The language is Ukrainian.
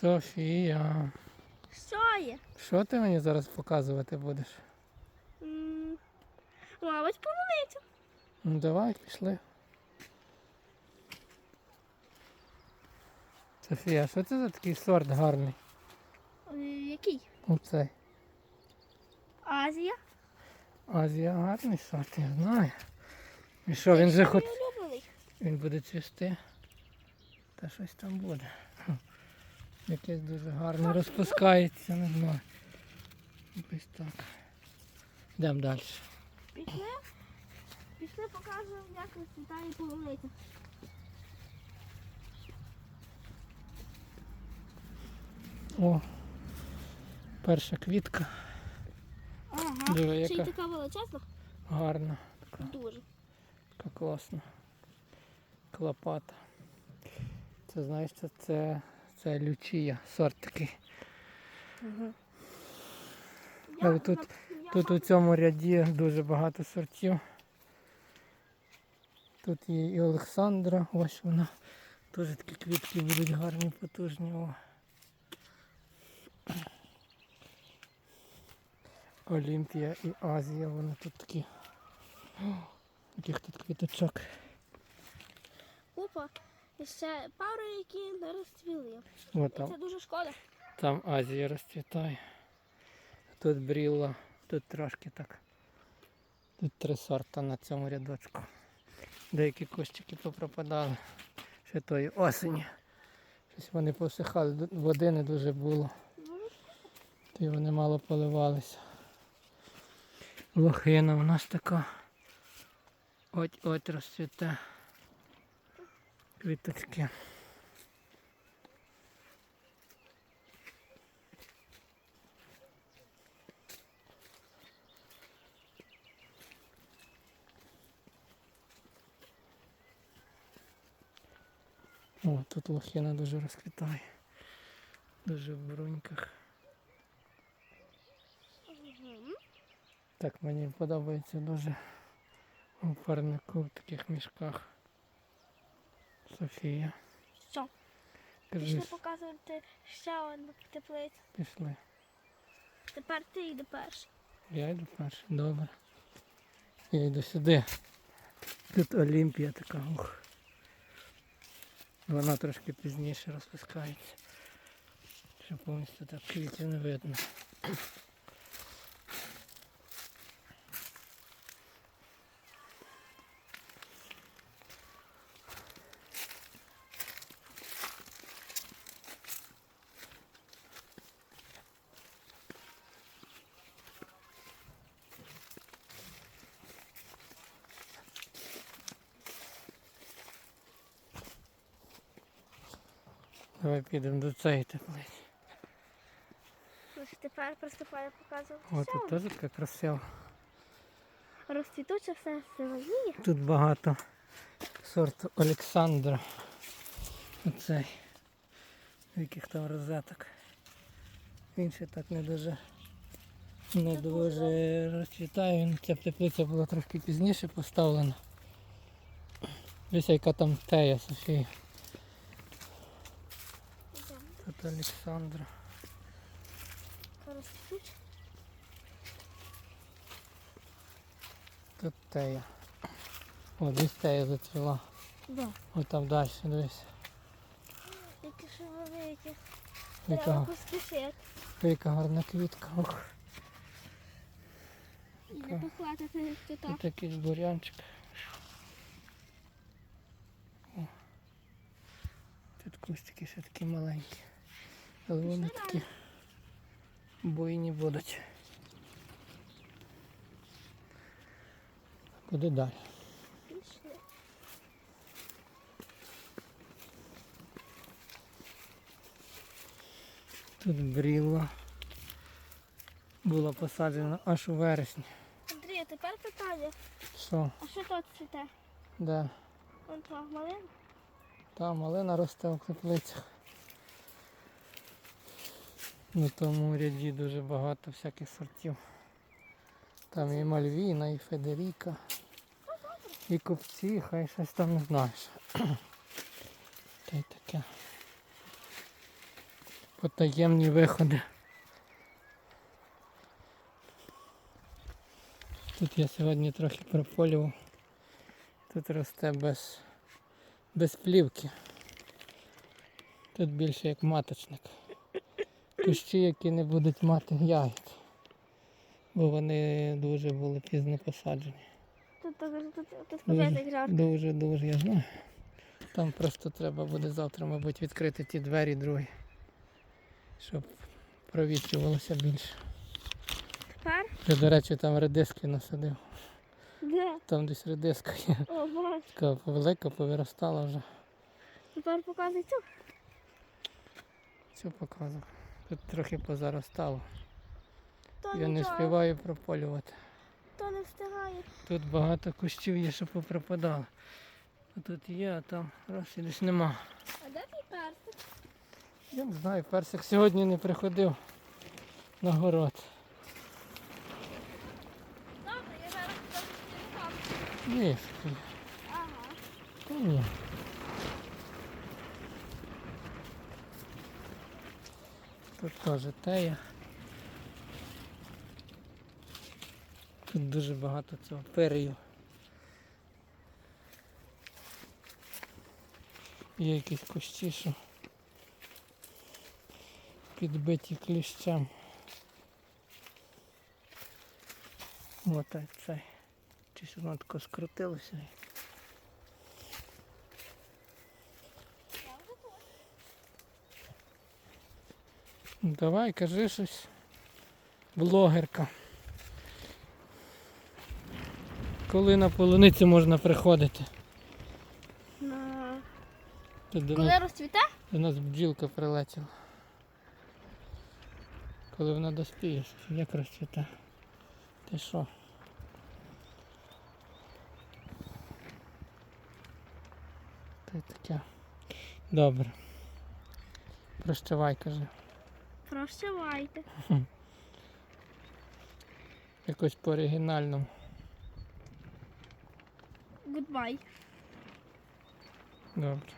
Софія, Що є? що ти мені зараз показувати будеш? М, Мабуть, полуницю. Ну давай, пішли. Софія, що це за такий сорт гарний? Е, Який? Оцей. Азія. Азія гарний сорт, я знаю. І що, він же хоч. Мій улюблений. Він буде цвісти. Та щось там буде. Якесь дуже гарне розпускається, не знаю. Ось так. Йдемо далі. Пішли. Пішли покажемо, як розцвітає полуниця. О, перша квітка. Ага. Диви, Ще й яка така величезна. гарна, така, Дуже. така класна. Клопата. Це знаєш, це, це, лючія, сорт такий. Але тут- я Тут у цьому ряді дуже багато сортів. Тут є і Олександра, ось вона. Теж такі квітки будуть гарні, потужні. О. Олімпія і Азія, вони тут такі. О, яких тут квіточок. Опа. І ще пару, які не розцвіли. О, І там, це дуже шкода. там Азія розцвітає. Тут брілла, тут трошки так. Тут три сорта на цьому рядочку. Деякі кущики попропадали ще тої осені. Щось вони посихали, води не дуже було. То й вони мало поливалися. Лохина у нас така. От-от розцвіте. Квіточки. О, тут лохина дуже розквітає. Дуже в бруньках. Так мені подобається дуже у парнику в таких мішках. Софія. Що? Пішли показувати ще одну теплицю. пішли. Тепер ти йди перший. Я йду перший, добре. Я йду сюди. Тут Олімпія така. Ух. Вона трошки пізніше розпускається. Що повністю так квітів не видно. Давай підемо до цієї теплиці. Ось тепер приступаю показувати. О, тут теж така красива. Розцвітуче все зеленіє. Тут багато сорту Олександра. Оцей. Яких там розеток. Він ще так не дуже не дуже розцвітає. Ця теплиця була трошки пізніше поставлена. Дивіться, яка там тея Софія. Йдемо. Тут Олександра. Тут тея. О, десь тея зацвіла. Да. Ось там далі, дивись. Які ж великі. Треба Яка, поспішити. яка гарна квітка. Ох, не похватати тут так. якийсь бурянчик. Тут кустики ще такі маленькі. Але вони такі буйні будуть. Куди далі? Тут брілла. Була посаджена аж у вересні. Андрій, а тепер питання. Що? А що тут цвіте? Де? Вон то малина? Та малина росте в теплицях. На тому ряді дуже багато всяких сортів. Там і Мальвіна, і Федеріка, і купці, хай щось там не знаєш. Та й таке. потаємні виходи. Тут я сьогодні трохи прополював. Тут росте без, без плівки. Тут більше як маточник. Кущі, які не будуть мати ягід. Бо вони дуже були пізно посаджені. Тут, тут, тут, тут жарко. Дуже, дуже, я знаю. Там просто треба буде завтра, мабуть, відкрити ті двері другі, щоб провітрювалося більше. Тепер? Я, до речі, там редиски насадив. Де? Там десь редиска є. О, бач. Така велика, повиростала вже. Тепер показуй цю. Цю показував. Тут трохи позаростало. То Я не нічого, співаю прополювати. То не встигає. Тут багато кущів є, що попропадали. А тут є, а там раз і десь нема. А де твій персик? Я не знаю, персик сьогодні не приходив на город. Добре, я зараз покажу Ні, такий. Ага. Та ні. Тут теж тея. Тут дуже багато цього перію. Є якісь кущі, що підбиті кліщем. Ось цей. Чи воно тако скрутилося. Давай, кажи щось. Блогерка. Коли на полуниці можна приходити? На... Тут до Коли нас, розцвіте? до нас бджілка прилетіла. Коли вона доспіє, як розцвіте. Ти що? Ти таке. Добре. Прощавай, кажи. Прощавайте. Якось по оригінальному. Goodbye. Добре.